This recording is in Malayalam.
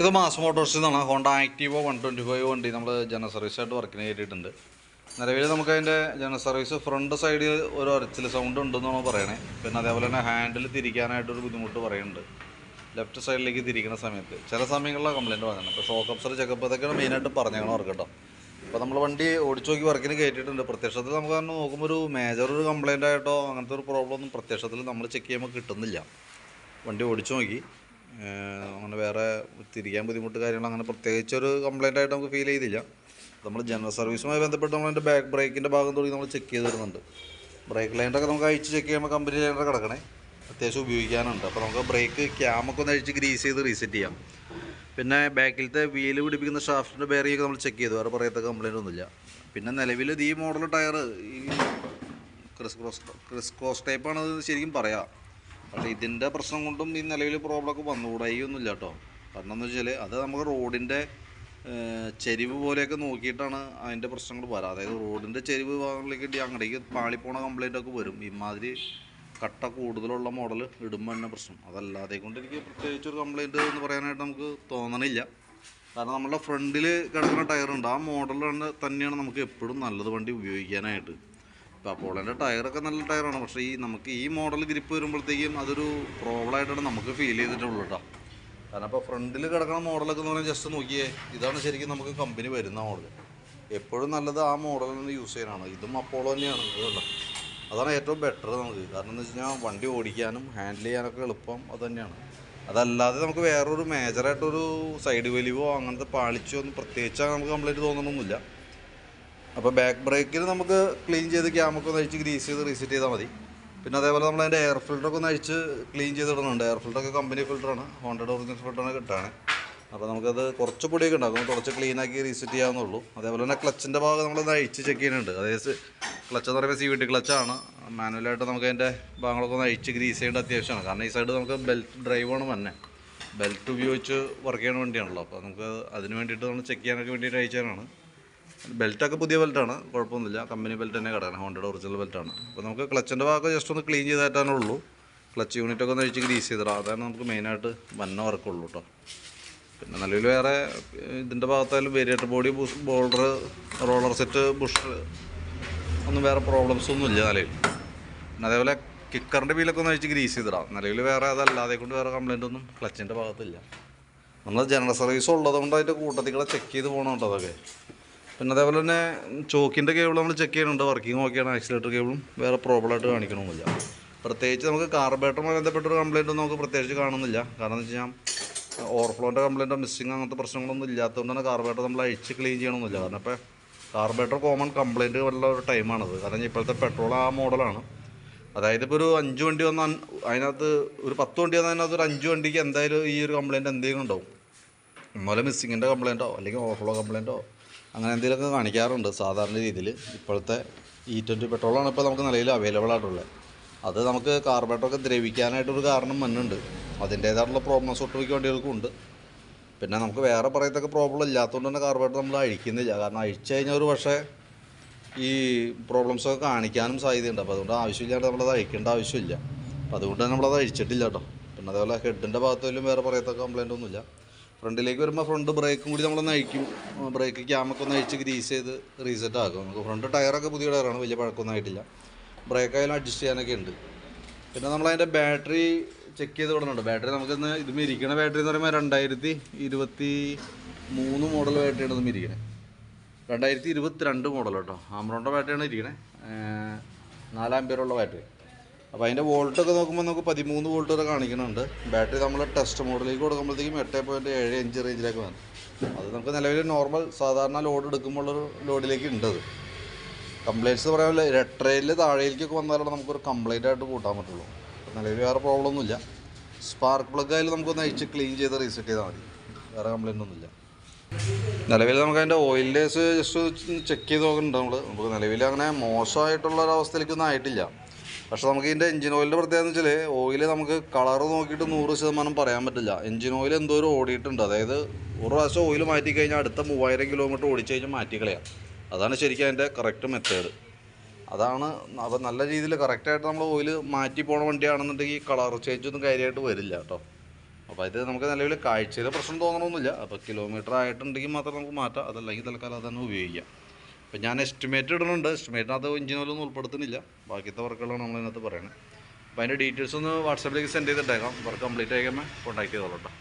ഇത് മാസം മോട്ടോർസിൽ നിന്നാണ്. ഹോണ്ട ആക്റ്റീവോ വൺ ട്വന്റി ഫൈവ് വണ്ടി നമ്മൾ ജനറൽ സർവീസായിട്ട് വർക്കിന് കയറ്റിയിട്ടുണ്ട് നിലവിൽ നമുക്ക് അതിന്റെ ജനറൽ സർവീസ് ഫ്രണ്ട് സൈഡിൽ ഒരു ഒരച്ചിൽ സൗണ്ട് ഉണ്ടെന്നാണ് പറയണേ. പിന്നെ അതേപോലെ തന്നെ ഹാൻഡിൽ തിരിക്കാനായിട്ടൊരു ബുദ്ധിമുട്ട് പറയുന്നുണ്ട്. ലെഫ്റ്റ് സൈഡിലേക്ക് തിരിക്കുന്ന സമയത്ത്. ചില സമയങ്ങളിലാണ് കംപ്ലയിന്റ് പറയുന്നത് അപ്പോൾ ഷോക്ക് അപ്സർ ചെക്കപ്പ് ഇതൊക്കെയാണ് മെയിനായിട്ട് പറഞ്ഞേക്കണം അവർക്ക് അപ്പോൾ നമ്മൾ വണ്ടി ഓടിച്ചു നോക്കി വർക്കിന് കയറ്റിയിട്ടുണ്ട് പ്രത്യക്ഷത്തിൽ നമുക്ക് തന്നെ നോക്കുമ്പോൾ ഒരു മേജർ ഒരു കംപ്ലയിന്റ് ആയിട്ടോ അങ്ങനത്തെ ഒരു പ്രോബ്ലം ഒന്നും പ്രത്യക്ഷത്തിൽ നമ്മൾ ചെക്ക് ചെയ്യുമ്പോൾ കിട്ടുന്നില്ല. വണ്ടി ഓടിച്ചു നോക്കി. അങ്ങനെ തിരിക്കാൻ ബുദ്ധിമുട്ട് കാര്യങ്ങൾ അങ്ങനെ പ്രത്യേകിച്ച് ഒരു കംപ്ലൈന്റ് ആയിട്ട് നമുക്ക് ഫീൽ ചെയ്തില്ല. നമ്മൾ ജനറൽ സർവീസുമായി ബന്ധപ്പെട്ട് നമ്മൾ അതിന്റെ ബാക്ക് ബ്രേക്കിന്റെ ഭാഗം തുടങ്ങി നമ്മൾ ചെക്ക് ചെയ്ത് വരുന്നുണ്ട്. ബ്രേക്ക് ലൈനറൊക്കെ നമുക്ക് അഴിച്ച് ചെക്ക് ചെയ്യുമ്പോൾ കമ്പനി ലൈനൊക്കെ കിടക്കണേ. അത്യാവശ്യം ഉപയോഗിക്കാനുണ്ട്. അപ്പോൾ നമുക്ക് ബ്രേക്ക് ക്യാമൊക്കെ ഒന്ന് അഴിച്ച് ഗ്രീസ് ചെയ്ത് റീസെറ്റ് ചെയ്യാം. പിന്നെ ബാക്കിലത്തെ വീൽ പിടിപ്പിക്കുന്ന ഷാഫ്റ്റിന്റെ ബേറിയൊക്കെ നമ്മൾ ചെക്ക് ചെയ്തു. വേറെ പറയത്ത കംപ്ലൈന്റ് ഒന്നുമില്ല. പിന്നെ നിലവിൽ ഈ മോഡൽ ടയർ ഈ ക്രിസ് ക്രോസ് ക്രിസ് ക്രോസ് ടൈപ്പാണ് ശരിക്കും പറയാം. പക്ഷേ ഇതിന്റെ പ്രശ്നം കൊണ്ടും ഈ നിലവിൽ പ്രോബ്ലമൊക്കെ വന്നുകൂടായി ഒന്നുമില്ല കേട്ടോ. കാരണം എന്ന് വെച്ചാൽ അത് നമുക്ക് റോഡിന്റെ ചെരിവ് പോലെയൊക്കെ നോക്കിയിട്ടാണ് അതിന്റെ പ്രശ്നങ്ങൾ വരാം. അതായത് റോഡിന്റെ ചെരിവ് ഭാഗങ്ങളിലേക്ക് ഇടി അങ്ങടേക്ക് പാളിപ്പോണ കംപ്ലൈന്റ് ഒക്കെ വരും. ഇമാതിരി കട്ട കൂടുതലുള്ള മോഡൽ ഇടുമ്പോൾ തന്നെ പ്രശ്നം. അതല്ലാതെ കൊണ്ട് എനിക്ക് പ്രത്യേകിച്ച് ഒരു കംപ്ലൈന്റ് എന്ന് പറയാനായിട്ട് നമുക്ക് തോന്നണില്ല. കാരണം നമ്മളുടെ ഫ്രണ്ടിൽ കിടക്കുന്ന ടയറുണ്ട് ആ മോഡൽ തന്നെയാണ് നമുക്ക് എപ്പോഴും നല്ലത് വണ്ടി ഉപയോഗിക്കാനായിട്ട്. ഇപ്പോൾ അപ്പോളന്റെ ടയറൊക്കെ നല്ല ടയറാണ് പക്ഷേ ഈ നമുക്ക് ഈ മോഡൽ ഗ്രിപ്പ് വരുമ്പോഴത്തേക്കും അതൊരു പ്രോബ്ലം ആയിട്ടാണ് നമുക്ക് ഫീൽ ചെയ്തിട്ടുള്ളൂ കേട്ടോ കാരണം ഇപ്പോൾ ഫ്രണ്ടിൽ കിടക്കുന്ന മോഡലൊക്കെ എന്ന് പറഞ്ഞാൽ ജസ്റ്റ് നോക്കിയേ ഇതാണ് ശരിക്കും നമുക്ക് കമ്പനി വരുന്ന മോഡൽ എപ്പോഴും നല്ലത് ആ മോഡൽ തന്നെ യൂസ് ചെയ്യാനാണ്. ഇതും അപ്പോളോ തന്നെയാണ് അതുകൊണ്ട് അതാണ് ഏറ്റവും ബെറ്റർ നമുക്ക്. കാരണം എന്ന് വെച്ച് കഴിഞ്ഞാൽ വണ്ടി ഓടിക്കാനും ഹാൻഡിൽ ചെയ്യാനൊക്കെ എളുപ്പം അത് തന്നെയാണ്. അതല്ലാതെ നമുക്ക് വേറൊരു മേജറായിട്ടൊരു സൈഡ് വലിവോ അങ്ങനത്തെ പാളിച്ചോ ഒന്നും പ്രത്യേകിച്ച് നമുക്ക് കംപ്ലീറ്റ് തോന്നണമൊന്നുമില്ല അപ്പോൾ ബാക്ക് ബ്രേക്കിൽ നമുക്ക് ക്ലീൻ ചെയ്ത് ക്യാമൊക്കെ ഒന്ന് അഴിച്ച് ഗ്രീസ് ചെയ്ത് റീസെറ്റ് ചെയ്താൽ മതി. പിന്നെ അതേപോലെ നമ്മൾ അതിന്റെ എയർ ഫിൽറ്ററൊക്കെ ഒന്ന് അഴിച്ച് ക്ലീൻ ചെയ്തിടുന്നുണ്ട് എയർ ഫിൽറ്ററൊക്കെ കമ്പനി ഫിൽറ്ററാണ് ഹോണ്ടഡ് ഒറിജിനൽ ഫിൽറ്ററാണ് കിട്ടുകയാണ് അപ്പോൾ നമുക്കത് കുറച്ച് പൊടിയൊക്കെ ഉണ്ടാകും കുറച്ച് ക്ലീൻ ആക്കി റീസെറ്റ് ചെയ്യാവുന്നുള്ളൂ അതേപോലെ തന്നെ ക്ലച്ചിന്റെ ഭാഗം നമ്മളൊന്ന് അഴിച്ച് ചെക്ക് ചെയ്യുന്നുണ്ട്. അതായത് ക്ലച്ച് എന്ന് പറയുമ്പോൾ സി വി ടി ക്ലച്ചാണ് മാനുവലായിട്ട് നമുക്ക് അതിന്റെ ഭാഗങ്ങളൊക്കെ ഒന്ന് അഴിച്ച് ഗ്രീസ് ചെയ്യേണ്ട അത്യാവശ്യമാണ്. കാരണം ഈ സൈഡ് നമുക്ക് ബെൽറ്റ് ഡ്രൈവാണ് തന്നെ ബെൽറ്റ് ഉപയോഗിച്ച് വർക്ക് ചെയ്യുന്ന വണ്ടിയാണല്ലോ. അപ്പോൾ നമുക്ക് അതിന് വേണ്ടിയിട്ട് നമ്മൾ ചെക്ക് ചെയ്യാനൊക്കെ വേണ്ടിയിട്ട് അയച്ചതാണ്. ബെൽറ്റൊക്കെ പുതിയ ബെൽറ്റാണ് കുഴപ്പമൊന്നുമില്ല. കമ്പനി ബെൽറ്റ് തന്നെ കിടക്കണം ഹോണ്ടയുടെ ഒറിജിനൽ ബെൽറ്റാണ്. അപ്പോൾ നമുക്ക് ക്ലച്ചിന്റെ ഭാഗം ജസ്റ്റ് ഒന്ന് ക്ലീൻ ചെയ്ത് ഉള്ളൂ ക്ലച്ച് യൂണിറ്റൊക്കെ ഒന്ന് അഴിച്ച് ഗ്രീസ് ചെയ്തിടാം. അതാണ് നമുക്ക് മെയിനായിട്ട് വന്ന വർക്കുള്ളൂ കേട്ടോ പിന്നെ നിലവിൽ വേറെ ഇതിന്റെ ഭാഗത്തായാലും വേരിയേറ്റർ ബോഡി ബുഷ് ബോൾഡർ റോളർ സെറ്റ് ബുഷ് ഒന്നും വേറെ പ്രോബ്ലംസ് ഒന്നും ഇല്ല നിലവിൽ. പിന്നെ അതേപോലെ കിക്കറിന്റെ വീലൊക്കെ ഒന്ന് അഴിച്ച് ഗ്രീസ് ചെയ്തിടാം. നിലവിൽ വേറെ അതല്ലാതെ കൊണ്ട് വേറെ കംപ്ലൈന്റ് ഒന്നും ക്ലച്ചിന്റെ ഭാഗത്തില്ല. നമ്മൾ ജനറൽ സർവീസ് ഉള്ളതുകൊണ്ട് അതിന്റെ കൂട്ടത്തിൽ കൂടെ ചെക്ക് ചെയ്ത് പോകണം കേട്ടോ അതൊക്കെ. പിന്നെ അതേപോലെ തന്നെ ചോക്കിന്റെ കേബിൾ നമ്മൾ ചെക്ക് ചെയ്യുന്നുണ്ട്. വർക്കിംഗ് ഓക്കെയാണ് ആക്സിലേറ്റർ കേബിളും വേറെ പ്രോബ്ലമായിട്ട് കാണിക്കണമൊന്നുമില്ല. പ്രത്യേകിച്ച് നമുക്ക് കാർബേറ്ററുമായി ബന്ധപ്പെട്ടൊരു കംപ്ലൈന്റ് ഒന്നും നമുക്ക് പ്രത്യേകിച്ച് കാണുന്നില്ല. കാരണം എന്ന് വെച്ച് കഴിഞ്ഞാൽ ഓവർഫ്ലോന്റെ കംപ്ലയിന്റോ മിസ്സിങ് അങ്ങനത്തെ പ്രശ്നങ്ങളൊന്നും ഇല്ലാത്തതുകൊണ്ട് തന്നെ കാർബേറ്റർ നമ്മൾ അഴിച്ച് ക്ലീൻ ചെയ്യണമെന്നില്ല കാരണം ഇപ്പോൾ കാർബേറ്റർ കോമൺ കംപ്ലയിന്റ് ഉള്ള ഒരു ടൈമാണത് കാരണം ഇപ്പോഴത്തെ പെട്രോൾ ആ മോഡലാണ് അതായത് ഇപ്പോൾ ഒരു അഞ്ച് വണ്ടി വന്ന അതിനകത്ത് ഒരു പത്ത് വണ്ടി വന്നാൽ അതിനകത്ത് ഒരു അഞ്ച് വണ്ടിക്ക് എന്തായാലും ഈ ഒരു കംപ്ലയിന്റ് എന്തെങ്കിലും ഉണ്ടാവും. ഒന്നുമല്ല മിസ്സിങ്ങിന്റെ കംപ്ലയിന്റോ അല്ലെങ്കിൽ ഓവർഫ്ലോ കംപ്ലൈന്റോ അങ്ങനെ എന്തെങ്കിലുമൊക്കെ കാണിക്കാറുണ്ട് സാധാരണ രീതിയിൽ. ഇപ്പോഴത്തെ ഇ ട്വന്റി പെട്രോളാണ് ഇപ്പോൾ നമുക്ക് നിലയിൽ അവൈലബിൾ ആയിട്ടുള്ളത്. അത് നമുക്ക് കാർബേറ്ററൊക്കെ ദ്രവിക്കാനായിട്ടൊരു കാരണം മണ്ണുണ്ട് അതിന്റേതായിട്ടുള്ള പ്രോബ്ലംസ് ഒട്ടുമിക്ക വണ്ടികൾക്കും ഉണ്ട്. പിന്നെ നമുക്ക് വേറെ പറയത്തൊക്കെ പ്രോബ്ലം ഇല്ലാത്തതുകൊണ്ട് തന്നെ കാർബേറ്റർ നമ്മൾ അഴിക്കുന്നില്ല. കാരണം അഴിച്ചു കഴിഞ്ഞാൽ ഒരു പക്ഷേ ഈ പ്രോബ്ലംസൊക്കെ കാണിക്കാനും സാധ്യതയുണ്ട്. അപ്പോൾ അതുകൊണ്ട് ആവശ്യമില്ലാണ്ട് നമ്മളത് അഴിക്കേണ്ട ആവശ്യമില്ല. അപ്പോൾ അതുകൊണ്ട് തന്നെ നമ്മളത് അഴിച്ചിട്ടില്ല കേട്ടോ. പിന്നെ അതേപോലെ ഹെഡിന്റെ ഭാഗത്തും വേറെ പറയത്തൊക്കെ കംപ്ലൈന്റ് ഒന്നുമില്ല. ഫ്രണ്ടിലേക്ക് വരുമ്പോൾ ഫ്രണ്ട് ബ്രേക്കും കൂടി നമ്മളൊന്ന് അഴിക്കും ബ്രേക്ക് ക്യാമൊക്കെ ഒന്ന് അഴിച്ച് ഗ്രീസ് ചെയ്ത് റീസെറ്റ് ആക്കും. നമുക്ക് ഫ്രണ്ട് ടയറൊക്കെ പുതിയ ടയറാണ് വലിയ പഴക്കമൊന്നും ആയിട്ടില്ല. ബ്രേക്ക് ആയാലും അഡ്ജസ്റ്റ് ചെയ്യാനൊക്കെ ഉണ്ട്. പിന്നെ നമ്മൾ അതിന്റെ ബാറ്ററി ചെക്ക് ചെയ്ത് വിടുന്നുണ്ട് ബാറ്ററി നമുക്കിന്ന് ഇതും മിരിക്കണ ബാറ്ററി എന്ന് പറയുമ്പോൾ രണ്ടായിരത്തി ഇരുപത്തി മൂന്ന് മോഡൽ ബാറ്ററിയാണ് ഇതും ഇരിക്കണേ രണ്ടായിരത്തി ഇരുപത്തി രണ്ട് മോഡൽ കേട്ടോ ആമറോണ്ട ബാറ്ററിയാണ് ഇരിക്കണേ നാലാം പേരുള്ള ബാറ്ററി അപ്പോൾ അതിന്റെ വോൾട്ടൊക്കെ നോക്കുമ്പോൾ നമുക്ക് പതിമൂന്ന് വോൾട്ട് വരെ കാണിക്കുന്നുണ്ട്. ബാറ്ററി നമ്മൾ ടെസ്റ്റ് മോഡലിലേക്ക് കൊടുക്കുമ്പോഴത്തേക്കും എട്ട് പോയിന്റ് ഏഴ് അഞ്ച് റേഞ്ചിലേക്ക് വന്നു. അത് നമുക്ക് നിലവിൽ നോർമൽ സാധാരണ ലോഡ് എടുക്കുമ്പോഴുള്ളൊരു ലോഡിലേക്ക് ഉണ്ട് അത്. കംപ്ലൈന്റ്സ് പറയാൻ റെട്രയിൽ താഴേക്കൊക്കെ വന്നാലാണ് നമുക്കൊരു കംപ്ലൈന്റ് ആയിട്ട് കൂട്ടാൻ പറ്റുള്ളൂ. നിലവിൽ വേറെ പ്രോബ്ലം ഒന്നുമില്ല സ്പാർക്ക് പ്ലഗ് ആയാലും നമുക്കൊന്ന് അഴിച്ച് ക്ലീൻ ചെയ്ത് റീസെറ്റ് ചെയ്താൽ മതി. വേറെ കംപ്ലൈന്റ് ഒന്നുമില്ല നിലവിൽ നമുക്ക് അതിന്റെ ഓയിലേഴ്സ് ജസ്റ്റ് ചെക്ക് ചെയ്ത് നോക്കുന്നുണ്ട് നമ്മൾ നമുക്ക് നിലവിൽ അങ്ങനെ മോശമായിട്ടുള്ള ഒരു അവസ്ഥയിലേക്കൊന്നും ആയിട്ടില്ല. പക്ഷേ നമുക്ക് ഇതിന്റെ എഞ്ചിൻ ഓയിലിന്റെ പ്രത്യേകത വെച്ചാൽ ഓയിൽ നമുക്ക് കളർ നോക്കിയിട്ട് നൂറ് ശതമാനം പറയാൻ പറ്റില്ല. എഞ്ചിൻ ഓയിൽ എന്തോരം ഓടിയിട്ടുണ്ട്. അതായത് ഒരു പ്രാവശ്യം ഓയിൽ മാറ്റി കഴിഞ്ഞാൽ അടുത്ത മൂവായിരം കിലോമീറ്റർ ഓടിച്ചു കഴിഞ്ഞാൽ മാറ്റി കളയാം. അതാണ് ശരിക്കും അതിന്റെ കറക്റ്റ് മെത്തേഡ് അതാണ് അപ്പോൾ നല്ല രീതിയിൽ കറക്റ്റായിട്ട് നമ്മൾ ഓയിൽ മാറ്റി പോണ വണ്ടിയാണെന്നുണ്ടെങ്കിൽ കളർ ചേഞ്ച് ഒന്നും കാര്യമായിട്ട് വരില്ല കേട്ടോ. അപ്പോൾ ഇത് നമുക്ക് നിലവിൽ കാഴ്ചയിൽ പ്രശ്നം തോന്നണമെന്നില്ല അപ്പോൾ കിലോമീറ്റർ ആയിട്ടുണ്ടെങ്കിൽ മാത്രം നമുക്ക് മാറ്റാം. അതല്ലെങ്കിൽ തൽക്കാലം അത് തന്നെ ഉപയോഗിക്കാം. അപ്പോൾ ഞാൻ എസ്റ്റിമേറ്റ് ഇടുന്നുണ്ട്. എസ്റ്റിമേറ്റിനകത്ത് എഞ്ചിനൊന്നും ഉൾപ്പെടുത്തുന്നില്ല. ബാക്കിയത്തെ വർക്കുകളാണ് നമ്മളതിനകത്ത് പറയുന്നത് അപ്പോൾ അതിന്റെ ഡീറ്റെയിൽസ് ഒന്ന് വാട്സാപ്പിലേക്ക് സെൻഡ് ചെയ്തിട്ടേക്കാം. വർക്ക് കംപ്ലീറ്റ് ആയിക്കുമ്പോൾ കോൺടാക്ട് ചെയ്തോളൂ കേട്ടോ